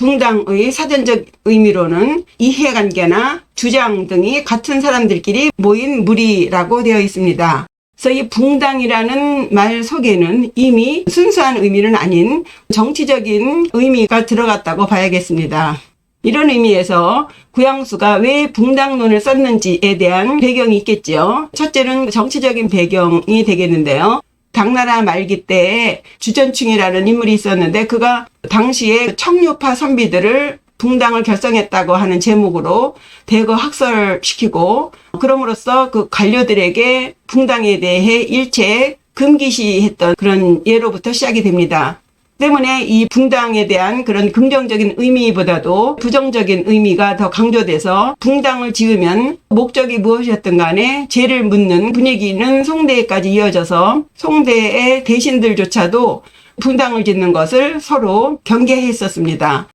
붕당의 사전적 의미로는 이해관계나 주장 등이 같은 사람들끼리 모인 무리라고 되어 있습니다. 그래서 이 붕당이라는 말 속에는 이미 순수한 의미는 아닌 정치적인 의미가 들어갔다고 봐야겠습니다. 이런 의미에서 구양수가 왜 붕당론을 썼는지에 대한 배경이 있겠죠. 첫째는 정치적인 배경이 되겠는데요. 당나라 말기 때에 주전충이라는 인물이 있었는데 그가 당시에 청류파 선비들을 붕당을 결성했다고 하는 제목으로 대거 학설시키고 그럼으로써 그 관료들에게 붕당에 대해 일체 금기시했던 그런 예로부터 시작이 됩니다. 때문에 이 붕당에 대한 그런 긍정적인 의미보다도 부정적인 의미가 더 강조돼서 붕당을 지으면 목적이 무엇이었든 간에 죄를 묻는 분위기는 송대에까지 이어져서 송대의 대신들조차도 붕당을 짓는 것을 서로 경계했었습니다.